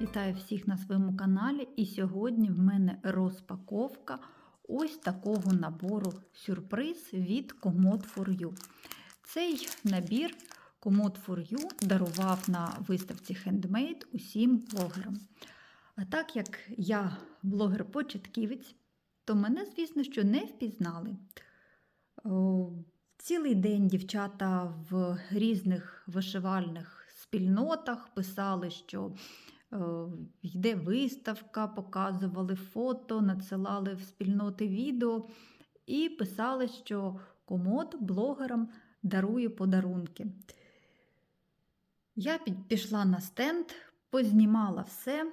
Вітаю всіх на своєму каналі. І сьогодні в мене розпаковка ось такого набору сюрприз від for You. Цей набір for You дарував на виставці Handmade усім блогерам. А так як я блогер-початківець, то мене, звісно, що не впізнали. Цілий день дівчата в різних вишивальних спільнотах писали, що йде виставка, показували фото, надсилали в спільноти відео і писали, що комод блогерам дарує подарунки. Я пішла на стенд, познімала все,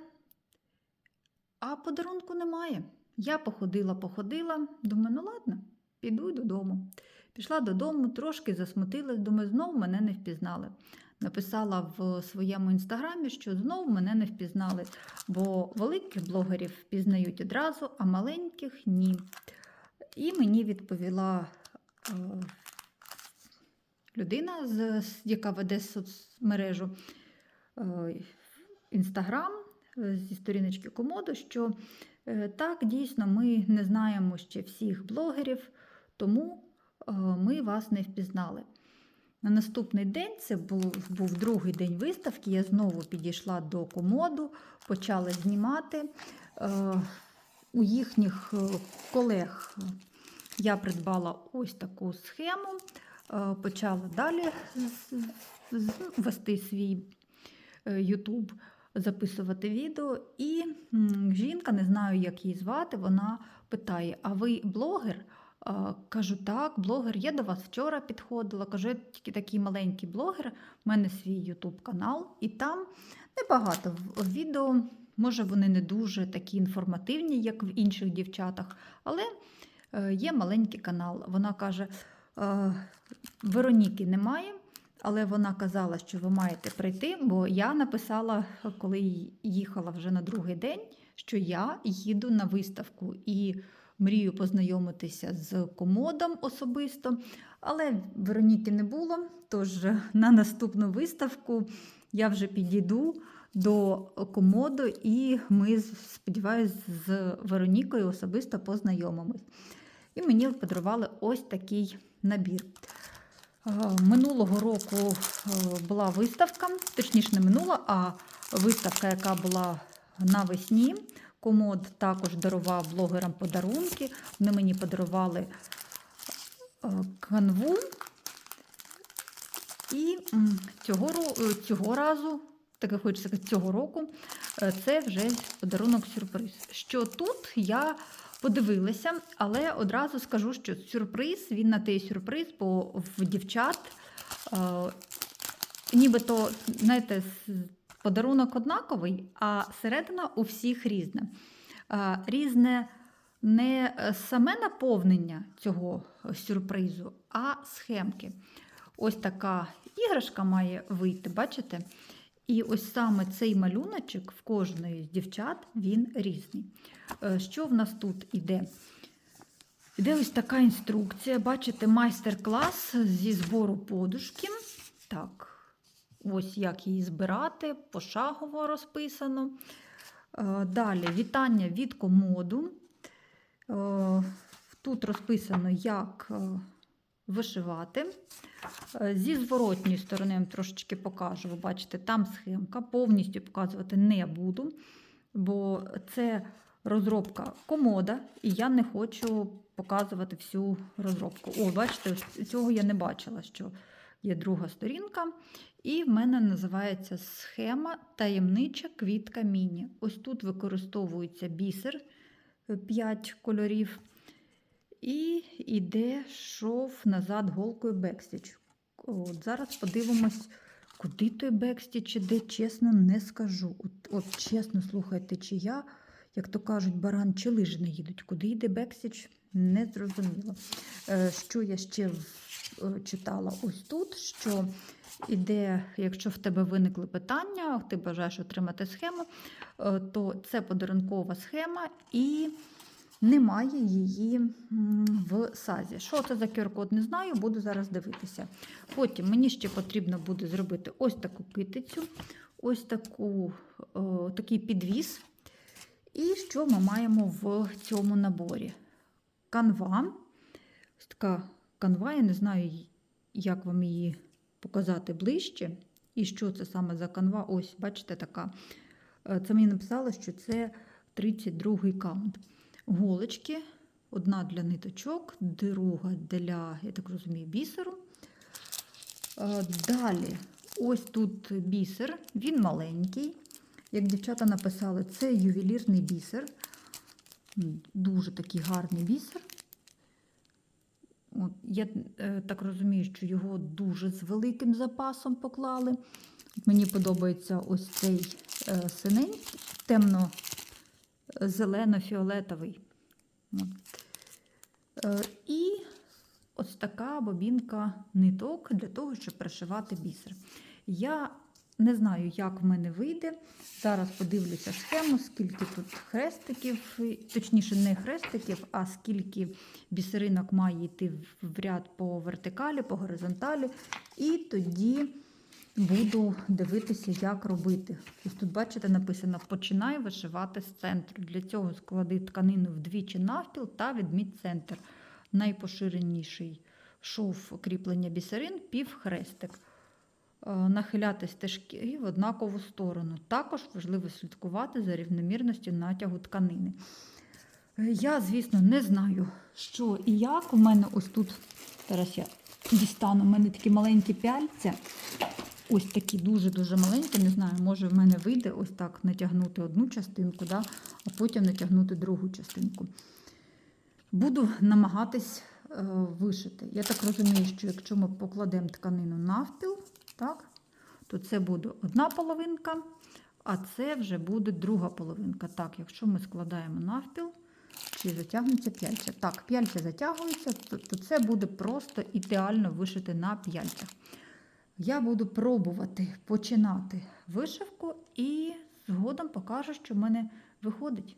а подарунку немає. Я походила, походила, думаю, ну ладно, піду додому. Пішла додому, трошки засмутилась, думаю, знову мене не впізнали. Написала в своєму інстаграмі, що знову мене не впізнали, бо великих блогерів впізнають одразу, а маленьких ні. І мені відповіла е, людина, яка веде соцмережу е, Інстаграм е, зі сторіночки Комоду, що так, дійсно, ми не знаємо ще всіх блогерів, тому ми вас не впізнали. На наступний день, це був, був другий день виставки, я знову підійшла до комоду, почала знімати. Е, у їхніх е, колег е, я придбала ось таку схему, е, почала далі вести свій е, YouTube, записувати відео. І жінка, не знаю, як її звати, вона питає: А ви блогер? Кажу, так, блогер. Я до вас вчора підходила. Кажу, я тільки такий маленький блогер, в мене свій YouTube канал, і там небагато відео. Може, вони не дуже такі інформативні, як в інших дівчатах, але е, є маленький канал. Вона каже: «Е, Вероніки немає, але вона казала, що ви маєте прийти, бо я написала, коли їхала вже на другий день, що я їду на виставку і мрію познайомитися з комодом особисто. Але Вероніки не було, тож на наступну виставку я вже підійду до комоду, і ми, сподіваюся, з Веронікою особисто познайомимось. І мені подарували ось такий набір. Е, Минулого року е, була виставка, точніше, не минула, а виставка, яка була навесні. Комод також дарував блогерам подарунки. Вони мені подарували е, канву. І цього, е, цього разу, так як хочеться сказати, цього року, е, це вже подарунок сюрприз. Що тут я подивилася, але одразу скажу, що сюрприз, він на той сюрприз, бо в дівчат нібито, знаєте, подарунок однаковий, а середина у всіх різна. Е, Різне не е, саме наповнення цього сюрпризу, а схемки. Ось така іграшка має вийти, бачите? І ось саме цей малюночок в кожної з дівчат він різний. Е, Що в нас тут іде? Іде ось така інструкція. Бачите, майстер-клас зі збору подушки. Так, ось як її збирати, пошагово розписано. Е, Далі вітання від комоду. Е, Тут розписано, як е, вишивати. Зі зворотньої сторони трошечки покажу. Ви бачите, там схемка. Повністю показувати не буду, бо це розробка комода, і я не хочу показувати всю розробку. О, бачите, цього я не бачила, що є друга сторінка. І в мене називається схема таємнича квітка міні. Ось тут використовується бісер 5 кольорів. І йде шов назад голкою бекстіч. От зараз подивимось, куди той бекстіч іде, чесно, не скажу. От, от чесно, слухайте, чи я, як то кажуть, баран чи лижі не їдуть. Куди йде бекстіч, не зрозуміло. Е, Що я ще е, читала ось тут, що іде, якщо в тебе виникли питання, ти бажаєш отримати схему, е, то це подарункова схема і немає її в сазі. Що це за QR-код, не знаю, буду зараз дивитися. Потім мені ще потрібно буде зробити ось таку китицю. ось таку, о, такий підвіс. І що ми маємо в цьому наборі? Канва. Ось така канва, я не знаю, як вам її показати ближче. І що це саме за канва? Ось, бачите, така. Е, Це мені написали, що це 32-й каунт. Голочки, одна для ниточок, друга для, я так розумію, бісеру. Е, Далі, ось тут бісер, він маленький. Як дівчата написали, це ювелірний бісер. Дуже такий гарний бісер. Я е, так розумію, що його дуже з великим запасом поклали. Мені подобається ось цей е, темно-зелено-фіолетовий. Е, і ось така бобінка ниток для того, щоб пришивати бісер. Я не знаю, як в мене вийде. Зараз подивлюся схему, скільки тут хрестиків, точніше, не хрестиків, а скільки бісеринок має йти в ряд по вертикалі, по горизонталі. І тоді буду дивитися, як робити. Ось тут, бачите, написано: починай вишивати з центру. Для цього склади тканину вдвічі навпіл та відміть центр. Найпоширеніший шов кріплення бісерин півхрестик. Е, Нахиляти стежки в однакову сторону. Також важливо слідкувати за рівномірністю натягу тканини. Е, Я, звісно, не знаю, що і як. У мене ось тут, зараз я дістану, у мене такі маленькі пяльця. Ось такі дуже-дуже маленькі. Не знаю, може в мене вийде ось так натягнути одну частинку, да, а потім натягнути другу частинку. Буду намагатись е, вишити. Я так розумію, що якщо ми покладемо тканину навпіл, так, то це буде одна половинка, а це вже буде друга половинка. Так, якщо ми складаємо навпіл, чи затягнеться п'яльця. Так, п'яльця затягується, то, це буде просто ідеально вишити на п'яльцях. Я буду пробувати починати вишивку і згодом покажу, що в мене виходить.